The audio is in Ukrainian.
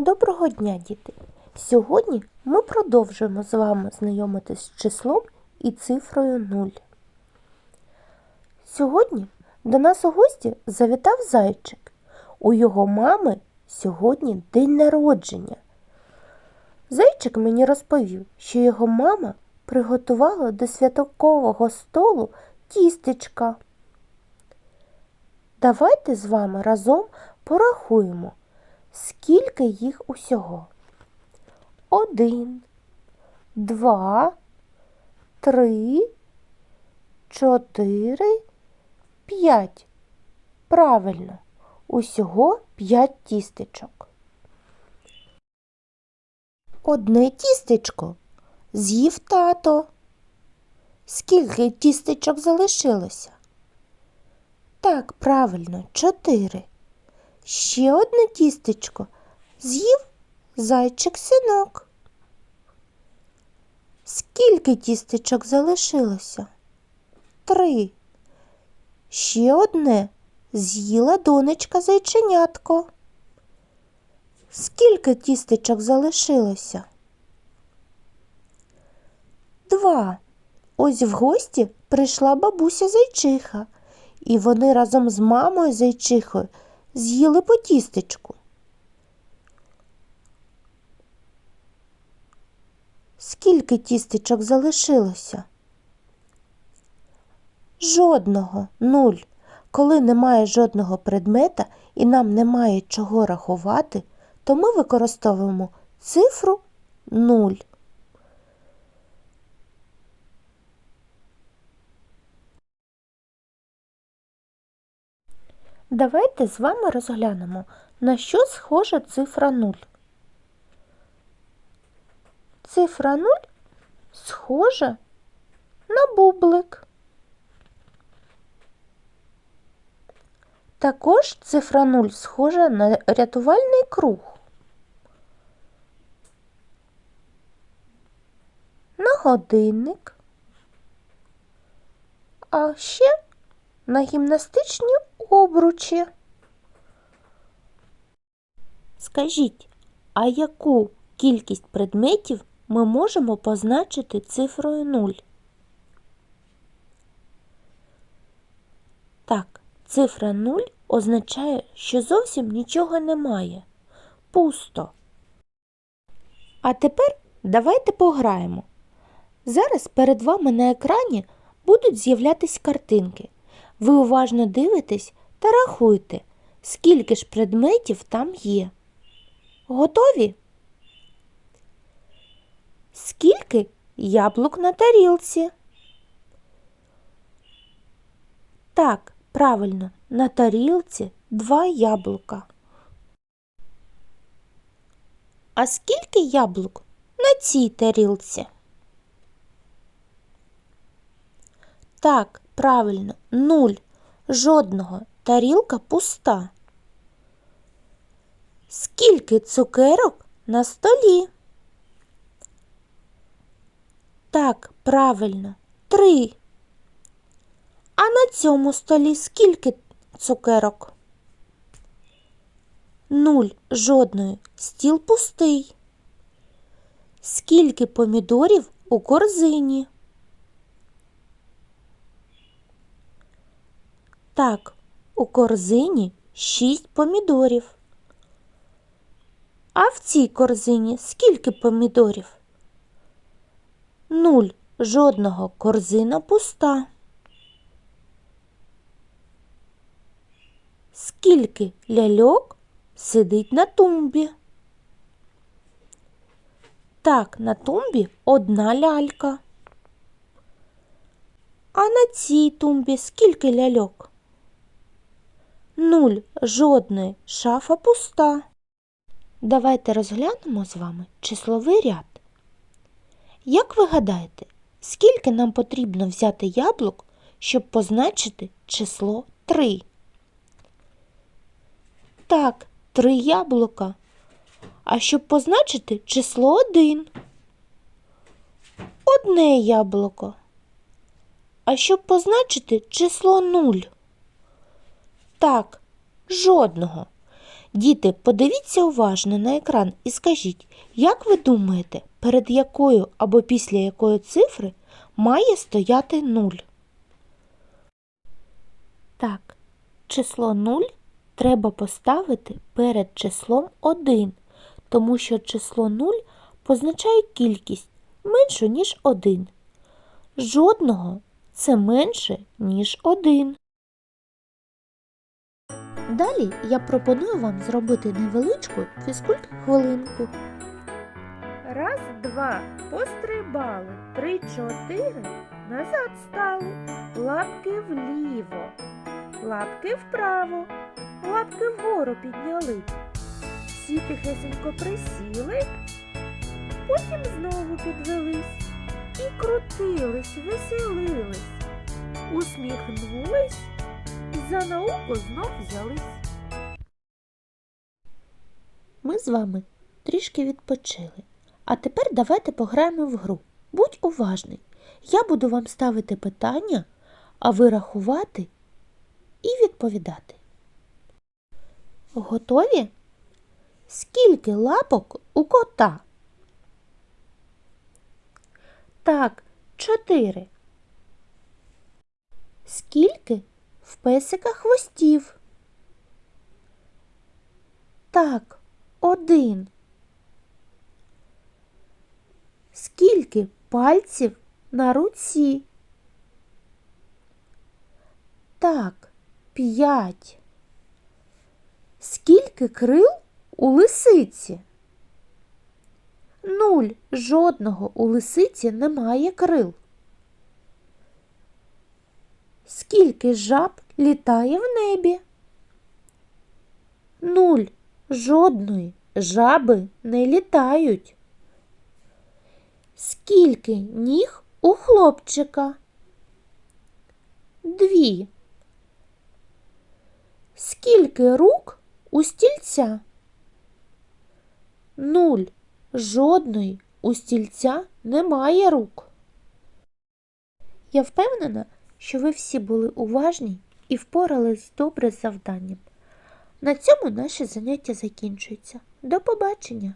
Доброго дня, діти! Сьогодні ми продовжуємо з вами знайомитись з числом і цифрою 0. Сьогодні до нас у гості завітав зайчик. У його мами сьогодні день народження. Зайчик мені розповів, що його мама приготувала до святкового столу тістечка. Давайте з вами разом порахуємо, скільки їх усього. Один, два, три, чотири, п'ять. Правильно, усього п'ять тістечок. Одне тістечко з'їв тато. Скільки тістечок залишилося? Так, правильно, чотири. Ще одне тістечко з'їв зайчик синок. Скільки тістечок залишилося? Три. Ще одне з'їла донечка зайченятко. Скільки тістечок залишилося? Два. Ось в гості прийшла бабуся зайчиха, і вони разом з мамою зайчихою з'їли по тістечку. Скільки тістечок залишилося? Жодного, нуль. Коли немає жодного предмета і нам немає чого рахувати, то ми використовуємо цифру 0. Давайте з вами розглянемо, на що схожа цифра 0. Цифра 0 схожа на бублик. Також цифра 0 схожа на рятувальний круг. На годинник, а ще на гімнастичні обручі. Скажіть, а яку кількість предметів ми можемо позначити цифрою 0? Так, цифра 0 означає, що зовсім нічого немає. Пусто. А тепер давайте пограємо. Зараз перед вами на екрані будуть з'являтись картинки. Ви уважно дивитесь та рахуйте, скільки ж предметів там є. Готові? Скільки яблук на тарілці? Так, правильно, на тарілці два яблука. А скільки яблук на цій тарілці? Так, правильно, нуль. Жодного. Тарілка пуста. Скільки цукерок на столі? Так, правильно, три. А на цьому столі скільки цукерок? Нуль. Жодної. Стіл пустий. Скільки помідорів у корзині? Так, у корзині шість помідорів. А в цій корзині скільки помідорів? Нуль. Жодного корзина пуста. Скільки ляльок сидить на тумбі? Так, на тумбі одна лялька. А на цій тумбі скільки ляльок? Нуль. Жодної. Шафа пуста. Давайте розглянемо з вами числовий ряд. Як ви гадаєте, скільки нам потрібно взяти яблук, щоб позначити число 3? Так, 3 яблука. А щоб позначити число 1? Одне яблуко. А щоб позначити число 0? Так, жодного. Діти, подивіться уважно на екран і скажіть, як ви думаєте, перед якою або після якої цифри має стояти 0? Так, число 0 треба поставити перед числом 1, тому що число 0 позначає кількість меншу, ніж 1. Жодного це менше, ніж 1. Далі я пропоную вам зробити невеличку фізкульт-хвилинку. Раз, два, пострибали, три, чотири, назад стали, лапки вліво, лапки вправо, лапки вгору підняли. Всі тихесенько присіли, потім знову підвелись. І крутились, веселились, усміхнулись за науку знов взялись. Ми з вами трішки відпочили. А тепер давайте пограємо в гру. Будь уважний. Я буду вам ставити питання, а ви рахувати і відповідати. Готові? Скільки лапок у кота? Так, чотири. Скільки в песика хвостів? Так, один. Скільки пальців на руці? Так, п'ять. Скільки крил у лисиці? Нуль. Жодного у лисиці немає крил. Скільки жаб літає в небі? Нуль. Жодної жаби не літають. Скільки ніг у хлопчика? Дві. Скільки рук у стільця? Нуль. Жодної у стільця немає рук. Я впевнена, що ви всі були уважні і впорались добре з завданням. На цьому наше заняття закінчується. До побачення!